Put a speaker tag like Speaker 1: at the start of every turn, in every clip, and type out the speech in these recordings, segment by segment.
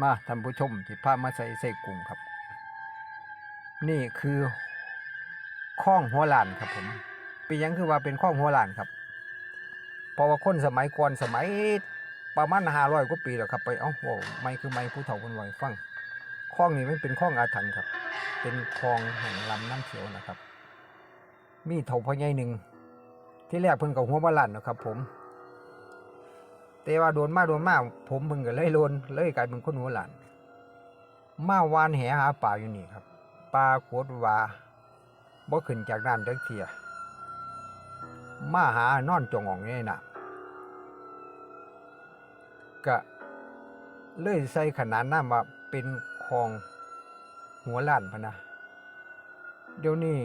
Speaker 1: มาท่านผู้ชมที่พามาใส่ใส่กุ้งครับ นี่คือข้องหัวหลานครับผมเป็นยังคือว่าเป็นข้องหัวหลานครับเพราะว่าคนสมัยก่อนสมัยประมาณห้าร้อยกว่าปีแล้วครับ ไปเอ้าโว้ไม่คือไม่ผู้เฒ่าคนวัยฟังคลองนี้มันเป็นคลองอาถรรพ์ครับ เป็นคลองแห่งลำน้ำเขียวนะครับ มีเถาพ่อใหญ่หนึ่งที่แรกเพิ่นกับหัวบาลันนะครับ ผม แต่ว่าโดนมาโดนมาผมเพิ่งก็เลยโลนเลยกลายเป็นคนหัวหลานมาวานแหหาป่าอยู่นี่ครับปลากดว่าบ่ขึ้นจากน้ำจักเทียมาหานอนจงองนี่นะก็เลยใส่ขนานน้ำว่าเป็นคลองหัวล้านพะนะเดี๋ยวนี้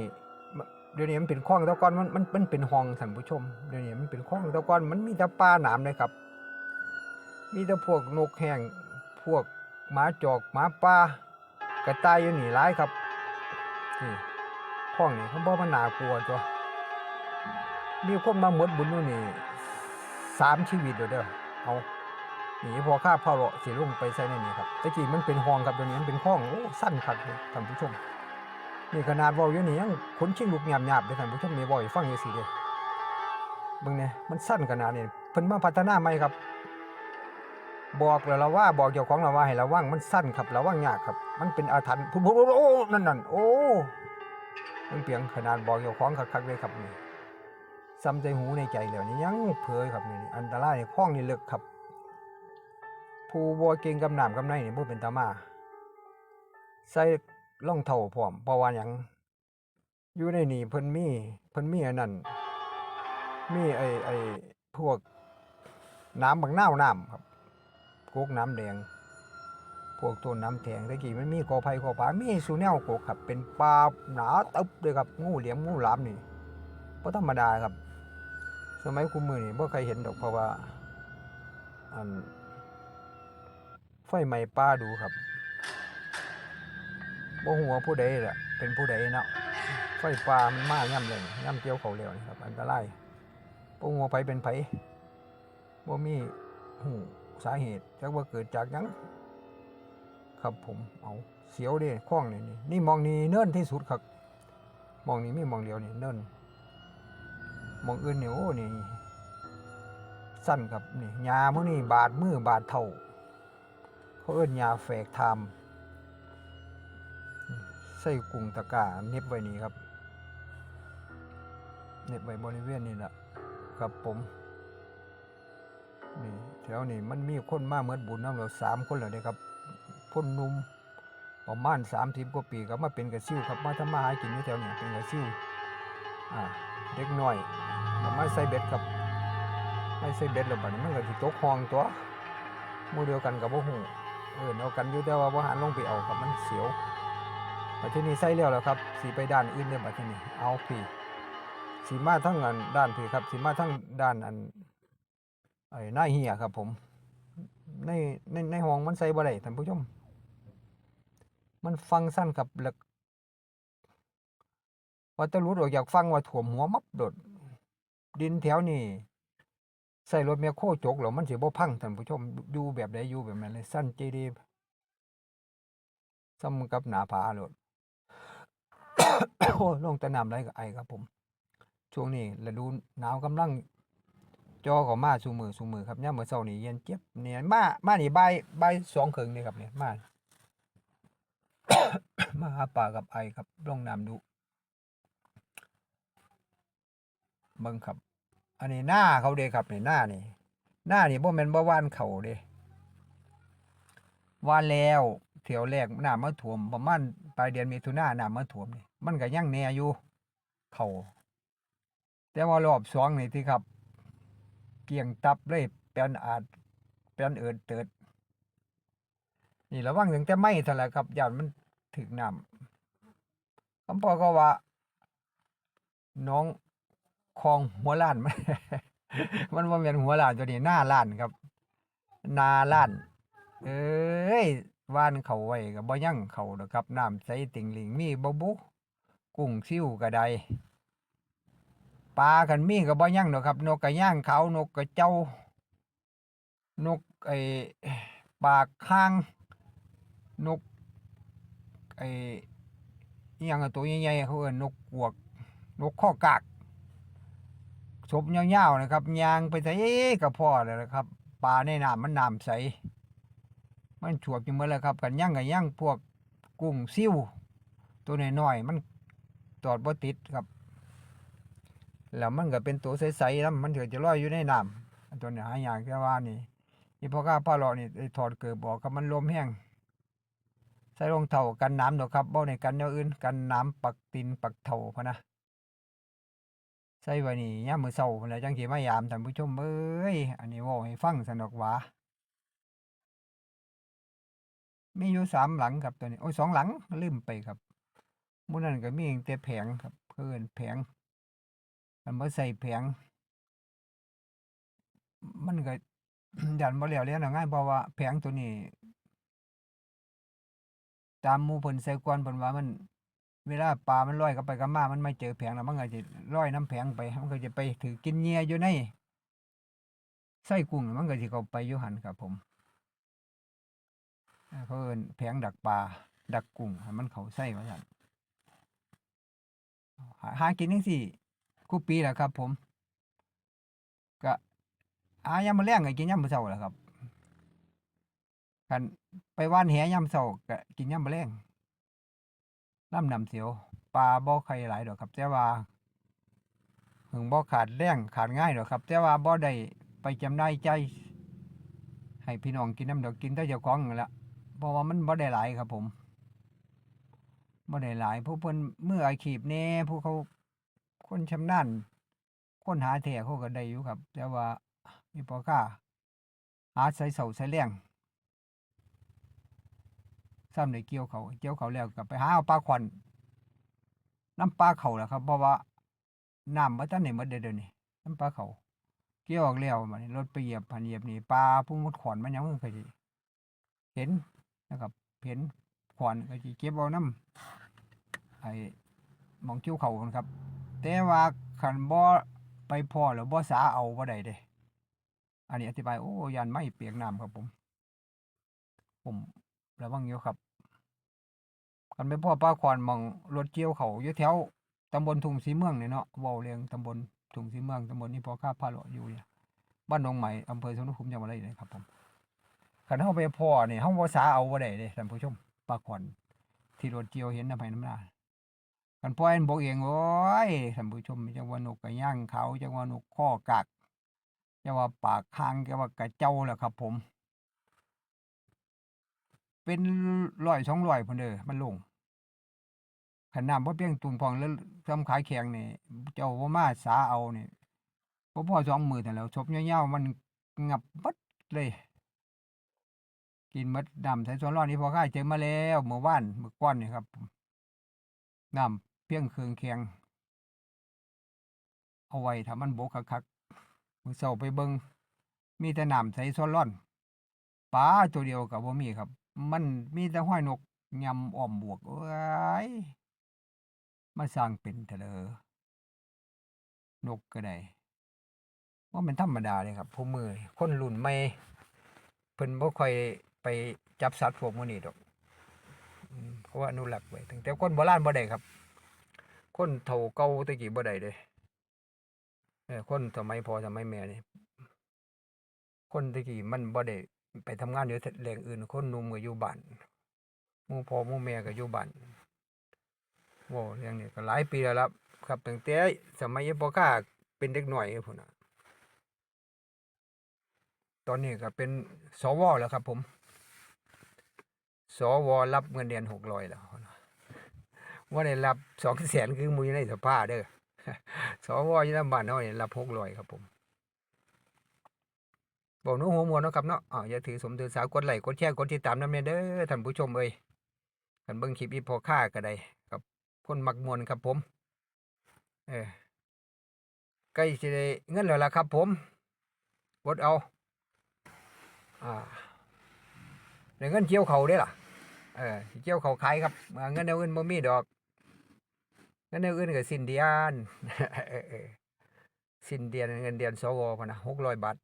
Speaker 1: เดี๋ยวนี้มันเป็นคลองตะกอนมันมันมันเป็นห้องท่านผู้ชมเดี๋ยวนี้มันเป็นคลองตะกอนมันมีแต่ปลาหนามเลยครับ มีแต่พวกนกแห้งพวกหมาจอกหมาป่ากระต่ายอยู่นี่หลายครับนี่ห้องนี่เขาบอกมันน่ากลัวตัวมีคนมาหมดบุญอยู่นี่สามชีวิตเด้อเด้อเอาหนีพอข้าพ่อเราะสิลงไปใส่ในนี่ครับแตะกี้มันเป็นห้องครับเดี๋ยวนี้มันเป็นห้องโอ้สั้นครับเลยท่านผู้ชมนี่ขนาดว่าอยู่นี่ยังขนชิงลุกหยาบๆเลยท่านผู้ชมนี่บ่อยฟังอยู่สิเด้อเบิ่งเนี่ยมันสั้นขนาดนี้เพิ่นมาพัฒนาใหม่ครับ บอกแล้วเราว่าบอกเจ้าของเราว่าให้ระวังมันสั้นครับระวังยากครับ มันเป็นอาถรรพ์พุ่นๆโอ้นั่นนั่นโอ้มันเพียงขนาดบอกเจ้าของคักๆเลยครับนี่ซ้ำใจหูในใจแล้วนี่ยังเผยครับนี่อันตรายข้องนี่เลึกครับ ผู้บัวเก่งกำน้ำกำในนี่บ่เป็นตามาใส่รองเท้าพร้อมเพราะว่าหยังอยู่ในนี่เพิ่นมีเพิ่นมีอันนั้นมีไอ้ไอ้พวกน้ำบักนาวน้ำครับ กกน้ำแดง พวกต้นน้ำแทงตะกี้มันมีกอไผ่กอผามีสูแนวกกครับ เป็นปลาหนาตึบเลยครับงูเหลี่ยมงูหลามนี่บ่ธรรมดาครับ สมัยคุมมือนี่บ่เคยเห็นดอกเพราะว่าอันไฟไหม้ป่าดูครับบ่ฮู้ว่าผู้ใดล่ะเป็นผู้ใดเนาะไฟป่ามันมาย่ำเลยย่ำเกี่ยวเขาแล้วนี่ครับ อันตรายบ่ฮู้ว่าไผเป็นไผบ่มีฮู้ สาเหตุจักว่าเกิดจากยังครับผมเอาเสียวเด้ข้องนี่นี่นี่มองนี่เนิ่นที่สุดครับมองนี่มีมองเดียวนี่เนิ่นมองอื่นเนี่ยโอ้นี่สั้นครับนี่ยามื้อนี่บาดมือบาดเท่าเขาเอิ้นยาแฝกไทม์นี่ใส่กุ้งตะกาเน็บไว้นี่ครับเน็บไว้บริเวณนี่แหละครับผม นี่แถวนี้มันมีคนมาเหมื่อบุญน้ำเราสามคนแล้วเด้ครับพ่นนุ่มประมาณสามสิบกว่าปีก็มาเป็นกระซิ่วครับมาทำมาหากินอยู่แถวนี้เป็นกระซิ่วอ่าเด็กหน้อยก็มาใส่เบ็ดครับไม่ใส่เบ็ดแล้วบัดนี้มันก็สิตกคลองตัวมู่เดียวกันกับบ่ฮู้เออเอากันอยู่แต่ว่าบ่หันลงไปเอาครับมันเสียวบัดทีนี้ใส่แล้วแล้วครับสิไปด้านอื่นเด้อบัดทีนี้เอาพี่สิมาทั้งอันด้านพี่ครับสิมาทั้งด้านอัน ไอ้หน้าเหียครับผม ในในในห้องมันใส่บ่ได้ท่านผู้ชม มันฟังสั้นกับแล้วว่าจะรู้ออกอยากฟังว่าถ่วมหัวมับโดด ดินแถวนี้ใส่รถแมคโคจกแล้วมันสิบ่พังท่านผู้ชมอยู่แบบใดอยู่แบบนั้นเลยสั้นเจดีซ้ำกับหนาผาโลดโอ้ลงตะน้ำไรกับไอครับผม ช่วงนี้ฤดูหนาวกำลัง จอก็มาสูมือสูมือครับย่ามมื้อเช้านี่เย็นเจี๊ยบเนี่ยมามานี่บ่ายบ่ายสองครึ่งนี่ครับเนี่ยมา มาหาปลากับไอครับลงน้ำดูเบิ่งครับ อันนี้หน้าเขาเด้ครับเนี่ยหน้านี่หน้านี่บ่แม่นบ่หวานเขาเด้หวานแล้วเที่ยวแรกน้ำมาท่วมประมาณปลายเดือนมิถุนายนน้ำมาท่วมนี่มันก็ยังแน่อยู่เขาแต่ว่ารอบสองนี่ที่ครับ เกี่ยงตับเลยแปลนอาจแปลนเอิดเติด นี่ระวังถึงแต่ไม่เท่าไหร่ครับยานมันถึกน้ำคำพ่อก็ว่า น้องคลองหัวล้านมันมันว่าเป็นหัวล้านตัวนี้หน้าล้านครับ นาล้าน เอ้ยว่านเขาไว้กับบ่ยั่งเขาดอครับน้ำใสติ่งหลิงมีบ่บุกุ้งซิ่วกระได ปลากันมีกับบ่ยั่งดอกครับ นกกระย่างเขานกกระเจ้า นกไอ้ปากข้าง นกไอ้อิหยังตัวใหญ่ๆเขาเอิ้นนกกวก นกข้อกากศพยาวๆนะครับยางไปไสก็พอแล้วนะครับปลาในน้ำมันน้ำใส มันฉวบอยู่หมดแล้วครับ กันย่างกับย่างพวกกุ้งซิ่วตัวน้อยๆมันตอดบ่ติดครับ แล้วมันก็เป็นตัวใสๆแล้วมันถือจะลอยอยู่ในน้ำตัวนี้หายากแต่ว่านี่อีพอก้าป้าเลานี่ได้ถอดเกิบออกครับมันลมแห้งใส่รองเท้ากันน้ำดอกครับบ่ในกันแนวอื่นกันน้ำปักตินปักเท้าพะนะใส่ไว้นี่ยามมื้อเช้าแล้วจังสิมายามท่านผู้ชมเอ้ยอันนี้ว้าให้ฟังสนอกหว่ามีอยู่สามหลังครับตัวนี้โอ้ยสองหลังลืมไปครับมู่นั้นก็มีแต่แผงครับเพิ่อนแผง มันบ่ใส่แผง มันก็ยันบ่แล้วแล้วนะง่ายเพราะว่าแผงตัวนี้ ตามหมู่เพิ่นใส่ก่อนเพิ่นว่ามัน เวลาปลามันลอยกลับไปกับมา มันไม่เจอแผงแล้วมันก็สิลอยน้ำแผงไป มันก็จะไปถือกินเหยื่ออยู่ในไส้กุ้งมันก็สิเข้าไปอยู่หันครับผมเขาเอิ้นแผงดักปลาดักกุ้งให้มันเขาใส่ว่าซั่นหาหากินจังซี่ กูปีแหละครับ ผมก็หายามมื้อแลงก็กินยามมื้อเช้าแหละครับคันไปว่านแหยามเช้าก็กินยามมื้อแลงลำนำเสียวปลาบ่ค่อยหลายดอกครับ แต่ว่าหึงบ่ขาดแรงขาดง่ายดอกครับ แต่ว่าบ่ได้ไปจำหน่ายใจ ให้พี่น้องกินน้ำดอกกินแต่เจ้าของนั่นละเพราะว่ามันบ่ได้หลายครับ ผมบ่ได้หลายผู้เพิ่นมืออาชีพแน่ผู้เขา คนชำนาญคนหาแท้เขาก็ได้อยู่ครับ แต่ว่ามีพอค้าหาใส่เสาใส่แรงซ้ำได้เกี่ยวเขาเกี่ยวเขาแล้วก็ไปหาเอาปลาขวัญน้ำปลาเขาแหละครับ เพราะว่าน้ำบ่ทันได้หมดเด้อเดี๋ยวนี้น้ำปลาเขาเกี่ยวออกแล้วบันรถไปเหยียบพันเหยียบนี่ปลาผู้มดขอนมันยังมันเคยเห็นนะครับเห็นขวานก็สิเก็บเอาน้ำไอ้มองคิ้วเขาครับ แต่ว่าคันบ่ไปพอหรือบ่สาเอาบ่ได้เด้ อันนี้อธิบายโอ้ยันไม่เปียกน้ำครับผม ผมระวังอยู่ครับคันไปพ่อปลาขวานมองรถเกี่ยวเขาอยู่แถวตำบลทุ่งสีเมืองนี่เนาะเว้าเรียงตำบลทุ่งสีเมืองตำบลนี้พอข้าพาเลาะอยู่เนี่ยบ้านหนองใหม่อำเภอสวนภูมิจังหวัดอะไรเลยครับผมคันเฮาไปพ่อนี่เฮาบ่สาเอาบ่ได้เด้ท่านผู้ชมปลาขอนที่รถเกี่ยวเห็นน้ำไผน้ำหน้า คันปล่อยมันบอกเองโอ้ยท่านผู้ชมจังว่านกกระย่างเขาจังว่านกข้อกากจังว่าปากคางจังว่ากระเจ้าแหละครับ ผม เป็นร้อยสองร้อยพุ่นเด้อมันลงคันน้ำบ่เพียงตุ่มพองแล้วทำขายแข็งนี่เจ้าบ่มาสาเอานี่บ่พอสองมือนั่แล้วชบยวๆมันงับเบิดเลย กินหมดนำใส่ส่วนร้อนนี่พอค่าเจอมาแล้วเมื่อวานเมื่อก่อนนี่ครับน้ำ เพียงเครื่องแข็งเอาไว้ถ้ามันบกคักๆมื้อเช้าไปเบิงมีแต่น้ำใส่ส่วนร้อนปลาตัวเดียวกับบ่มีครับ มันมีแต่ห้อยนกยำอ้อมบวกเอ้ยมาสร้างเป็นเถอะเด้อนกก็ได้ว่ามันธรรมดาเลยครับผู้มือคนรุ่นใหม่เพิ่นบ่ค่อยไปจับสัตว์พวกมื้อนี้ดอกเพราะว่าอนุรักษ์ไว้ตั้งแต่คนโบราณบ่ได้ครับ คนเฒ่าเก่าตะกี้บ่ได้เด้เออคนสมัยพอสมัยแม่นี่คนตะกี้มันบ่ได้ไปทำงานอยู่แหล่งอื่น คนหนุ่มก็อยู่บ้านหมู่พ่อหมู่แม่ก็อยู่บ้านโว้เรื่องนี้ก็หลายปีแล้วล่ะครับตั้งแต่สมัยบ่กล้าเป็นเด็กหน้อยพุ่นน่ะตอนนี้ก็เป็นสวแล้วครับผม สวรับเงินเดือนหกร้อยแล้ว ว่าได้รับสองแสนคือมูยในสภาเด้อสวอยี่ลำบ้านเฮานี่ยรับหกร้อยครับผมบอกนู้หัวมวนนะครับเนาะอ๋ออย่าถือสมถือสากดไลค์กดแชร์กดติดตามน้ำแน่เด้อท่านผู้ชมเอ้ยกันเบิ่งคลิปอีพอค่าก็ได้กับคนมักมวนครับผม เออใกล้สิได้เงินแล้วล่ะครับผมกดเอา อ่าเดี๋ยวเงินเจียวเขาได้ล่ะเออเจียวเขาขายครับเงินเอาอื่นบ่มีดอก งินเอาอื่นก็สินเดือนเออเออสิ้นเดือนเงินเดือนสวพนะหกร้อยบาท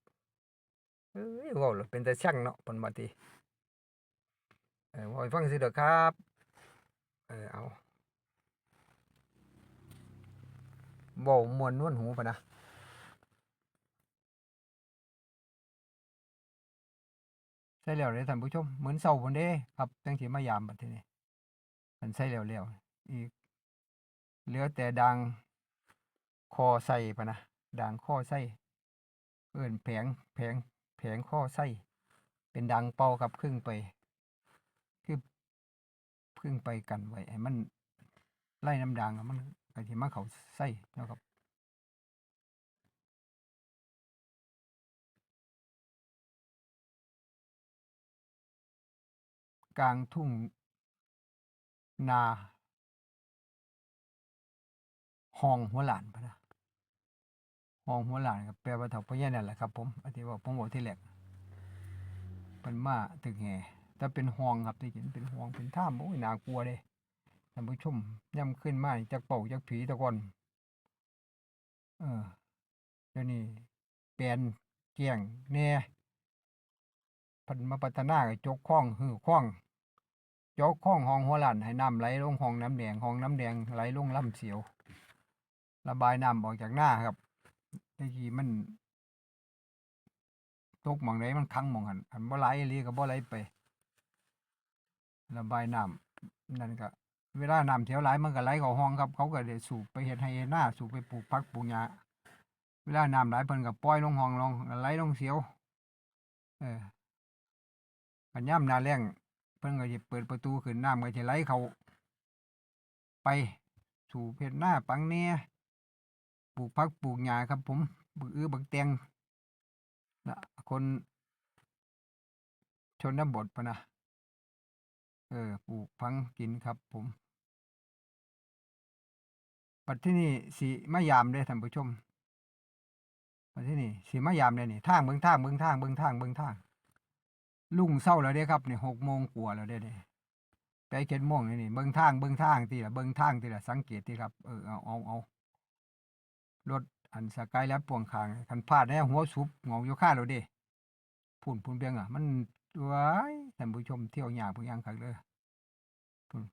Speaker 1: เอ้ยว้าแล้วเป็นแต่ช่างเนาะเพิ่นว่าติเออบ่ให้ฟังสิเด้อครับ เออเอาเว้ามวนนวลหูปะนะใช่แล้วเด้อท่านผู้ชม เหมือนเช้าพุ่นเด้ ครับจังสิมายามบัดทีนี้มันใช่แล้วแล้วอีก เหลือแต่ดังคอไส้ปะนะดังคอไส้เอิ้นแผงแผงแผงคอไส้เป็นดังเป่าครับครึ่งไป คือครึ่งไปกันไว้ให้มันไล่น้ำดังมันก็สิมาเขาไส้นะครับกลางทุ่งนา ห้องหัวหลานพะนะห้องหัวหลานครับแปลว่าเฒ่าพะยนั่นแหละครับ ผมอันที่ว่าผมบอกที่แรกเพิ่นมาตึกแห่ถ้าเป็นห้องครับที่เห็นเป็นห้องเป็นถ้ำโอ้ยน่ากลัวเด้ท่านผู้ชมย่ำขึ้นมาจักเป่าจักผีตะกอนเออเดี๋ยวนี้แปลนแจ้งแน่พิ่นมาพัฒนากจกคลองหือคลองยกข้องห้องหัวหลานให้น้ำไหลลงห้องน้ำแดงห้องน้ำแดงไหลลงลำเสียว ระบายน้ำออกจากหน้าครับตะกี้มันตกหมองไหนมันคังหมองหันอันบ่ไหลอีหลีก็บ่ไหลไประบายน้ำนั่นก็เวลาน้ำเสียวไหลมันก็ไหลเข้าห้องครับ เขาก็ได้สูบไปเฮ็ดให้เฮ็ดหน้าสูบไปปลูกผักปลูกหญ้าเวลาน้ำไหลเพิ่นก็ปล่อยลงห้องลงไหลลงเสียว เออกันย่ำหน้าแล้งเพิ่นก็จะเปิดประตูขึ้นน้ำก็จะไหลเข้าไปสู่เพชรหน้าปังเนีย ปลูกพักปลูกหญ้าครับ ผมปลูกอื้อบักแตงนะคนชนบทปะนะเออปลูกพังกินครับ ผมปัจที่นี่สีมายามเด้อท่านผู้ชมปัจที่นี่สีมายามเลยนี่ทางเบิ่งทางเบิ่งทางเบิ่งทางเบิ่งทางลุงเศร้าแล้วเด้ครับนี่หกโมงกว่าแล้วเด้นี่ไปเก็ดโมงนี่นี่เบิ่งทางเบิ่งทางทีละเบิ่งทางทีละสังเกตทีครับเออเอาเอาเอา รถอันสกายแล้วป่วงคางคันพลาดแน่หัวสุบงองอยู่ข้าแล้วเด้พุ่นพุ่นเบียงอะ มันว้ายท่านผู้ชมเที่ยวหยาผู้ยังคักเลยพุ่น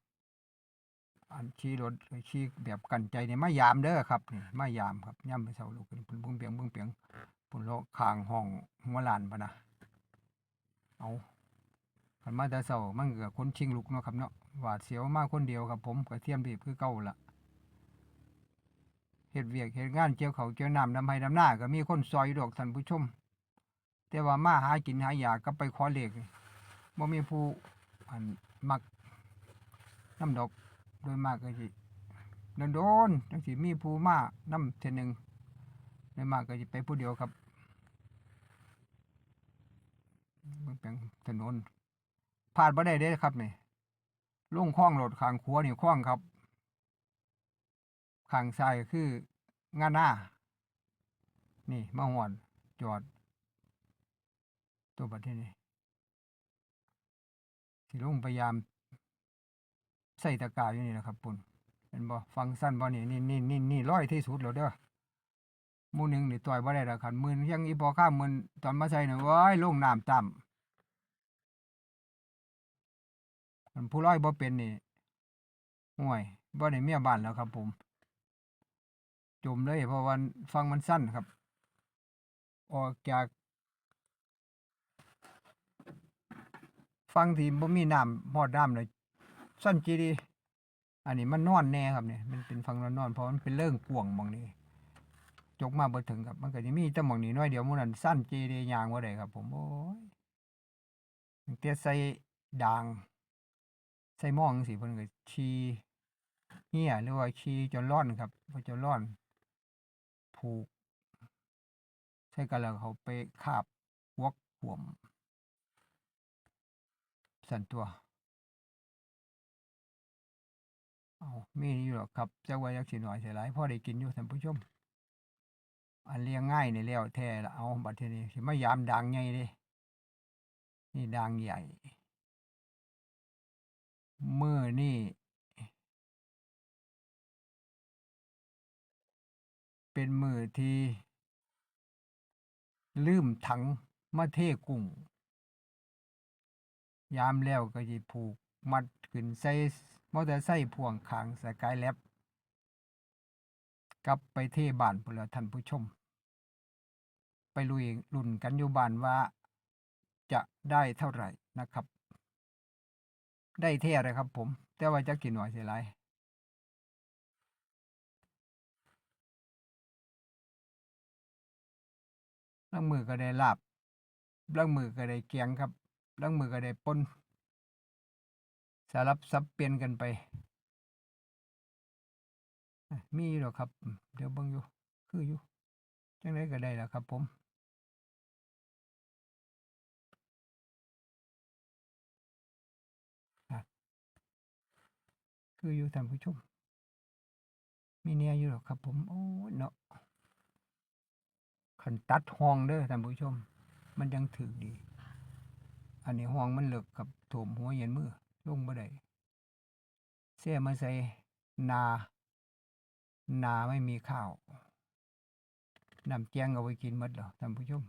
Speaker 1: อันขี่รถขี่แบบกันใจนี่มายามเด้อครับนี่มายามครับย่ำไปเศร้าลูกขึ้นพุ่นเบิ่งเปียงเบิ่งเปียงพุ่นโลคางห้องหัวลานปะนะเอาคันมาแต่เช้ามันก็คนชิงลุกเนาะครับเนาะหวาดเสียวมากคนเดียวครับผมก็เทียมรีบคือเก่าละ เฮ็ดเวียกเฮ็ดงานเกี่ยวเขาเกี่ยวน้ำนำให้นำหน้าก็มีคนซอยดอกท่านผู้ชม แต่ว่ามาหากินหายากก็ไปขอเหลขนี่บ่มีผู้อันมักน้ำดอกโดยมากก็สิโดนๆจังสิมีผู้มานํเทื่อหนึงโดยมากก็สิไปผู้เดียวครับเบิ่งแปลงถนนพลาดบ่ได้เด้ครับนี่ลงคลองรถข้างขวนี่คลองครับ ข้างซ้ายก็คืองานหน้า นี่มาหอนจอด ตัวบัดนี้นี่สิลงพยายาม ใส่ตะกร้าอยู่นี่นะครับปุ่นเห็นบ่ฟังสั้นบ่นี่นี่นี่นี่นี่ร้อยที่สุดแล้วเด้อมูหนึงนี่ต่อยบ่ได้ดอกคันหมื่นยังอีพอข้ามหมื่นตอนมาใส่น่ะโอ้ยลงน้ำต่ำมันผู้ร้อยบ่เป็นนี่ห่วยบ่ได้เมียบ้านแล้วครับผม จมเลยเพราะว่าฟังมันสั้นครับ ออกจาก ฟังที่บ่มีน้ำฮอดน้ำเลยสั้นจีดี อันนี้มันนอนแน่ครับเนี่ยมันเป็นฟังนอนนอนเพราะมันเป็นเรื่องกวงหมองนี้จกมาบ่ถึงครับ มันก็สิมีแต่หมองนี้น้อยเดียวมู่นั้นสั้นจีดียางบ่ได้ครับ ผมโอ้ยตั้งแต่ใส่ด่างใส่หม้องซี่เพิ่นก็ขี่เหี่ยหรือว่าขี่จนร้อนครับพอจนร้อน ผูกใส่กันแล้วเขาไปคาบหัวขวมสั่นตัวเอามีอยู่หรอกครับจักว่าจักสิน้อยเสิหลายพ่อได้กินอยู่ท่านผู้ชม อันเลี้ยงง่ายในี่แล้วแท้ละเอาบัดทีนี้สิมายามด่างใหญ่เด้นี่ด่างใหญ่เมื้อนี้ เป็นมือที่ ลืมถังมาเทกุ้ง ยามแล้วก็สิผูกมัดขึ้นใส่มอเตอร์ไซค์พ่วงข้างสกายแล็บกลับไปเทบ้านพุ่นลท่านผู้ชม ไปลุยรุ่นกันอยู่บ้านว่า จะได้เท่าไหร่นะครับ ได้เท่เลยครับผม แต่ว่าจะกินหน่อยเสียไร ล่างมือก็ได้ลาบล่างมือก็ได้เกียงครับล่างมือก็ได้ปนสารับซับเปลี่ยนกันไป มีอยู่หรอกครับ เดี๋ยวบิ่งอยู่ คืออยู่ จังไดก็ได้แล้วครับผมคืออยู่ท่านผู้ชมมีเนี่ยอยู่หรอกครับผม โอ้ยเนาะ ขันตัดห้องเด้อท่านผู้ชม มันยังถือดี อันนี้ห้องมันเลิกกับถมหัวเย็นมือลงบ่ได้เสียมาใส่นา นาไม่มีข้าวนำแกงเอาไว้กินมดหรอท่านผู้ชม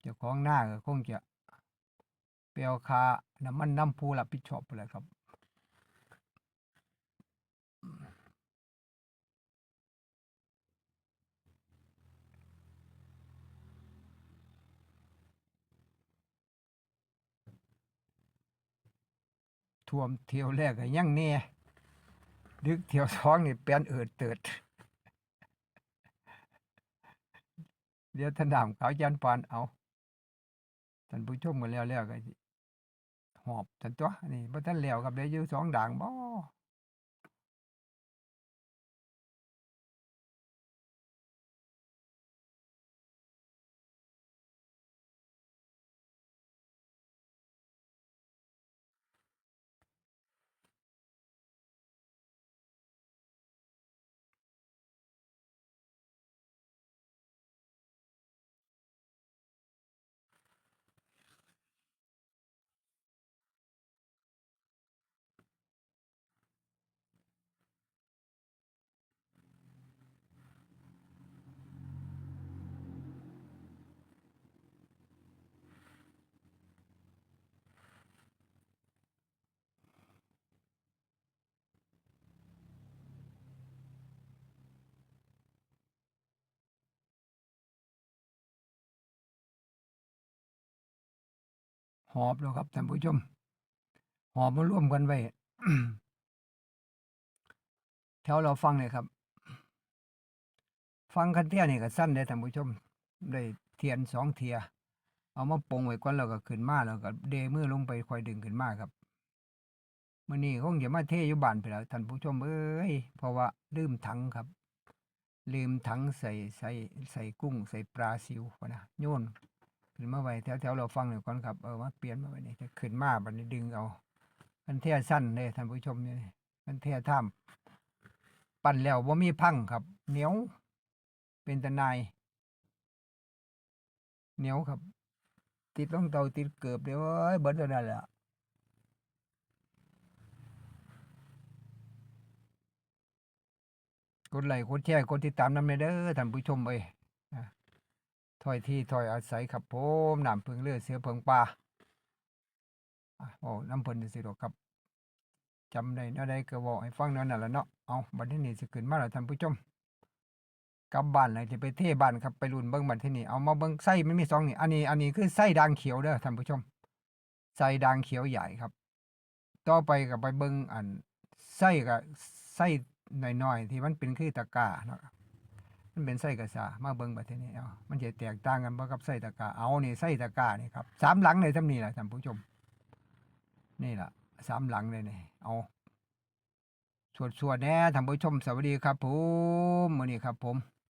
Speaker 1: เจ้าของหน้าก็คงจะเปลวคาน้ำมันน้ำผู้รับผิดชอบไปเลยครับ ท่วมเที่ยวแรกก็ยังแน่ดึกเที่ยวสองนี่เปลนเอิดเติดเดี๋ยวท่านดามขาจันปานเอาท่านผู้ชมกันแล้วแล้วก็หอบท่านตัวนี่พระท่านแล้วกับได้ยืสองด่างบ่ อบแล้วครับท่านผู้ชม หอบมาร่วมกันไว้แถวเราฟังเนี่ยครับ ฟังคันเทียนี่ก็สั้นได้ท่านผู้ชม ได้เทียนสองเทีย เอามาปงไว้ก่อนแล้วก็ขึ้นมาแล้วก็เดมือลงไปคอยดึงขึ้นมาครับมื่อนี้คงจะมาเทอยู่บ้านไปแล้วท่านผู้ชมเอ้ยเพราะว่าลืมถังครับ ลืมถังใส่ใส่ใส่กุ้งใส่ปลาซิวนะโยน ขึ้นมาไว้แถวแถวเราฟังหน่อยก่อนครับเออมาเปลี่ยนมาไว้นี่จะขึ้นมาบัดนี้ดึงเอาคันเทียสั้นเลยท่านผู้ชมเนี่ยคันเทียท่ามปั่นแล้วว่ามีพังครับ เหนียว เป็นตะนายเหนียวครับ ติดลงเตาติดเกือบเดี๋ยวเอ้ยเบิดแล้วนั่นแหละกดไลค์กดแชร์กดติดตามนำเด้อท่านผู้ชมเอ้ย ถอยที่ถอยอาศัยครับผมน้ำพึ่งเลือดเสือเพิงปลาโอ้น้ำเพิ่นสิดอกครับจำได้แนวใดก็บอกให้ฟังนั่นแหละเนาะเอาบัดนี้นี่สิขึ้นมาแล้วท่านผู้ชมกลับบ้านเลยจะไปเทบ้านครับไปรุ่นเบิ้งบันที่นี่เอามาเบิ้งไส้มันมีสองนี่อันนี้อันนี้คือไส้ด่างเขียวเด้อท่านผู้ชมไส้ด่างเขียวใหญ่ครับ ต่อไปกับไปเบิ้งอันไส้กับไส้หน้อยๆที่มันเป็นคือตะกาเนาะ มันเป็นไส้กระสามาเบิ้งบัดที่นี่เอามันจะแตกต่างกันบ่กับไส้ตะกาเอานี่ไส้ตะกานี่ครับสามหลังเลยทั้งนี้แหละท่านผู้ชม นี่แหละสามหลังเลยนี่เอาสวดๆแน่ท่านผู้ชมสวัสดีครับผมมื้อนี้ครับผม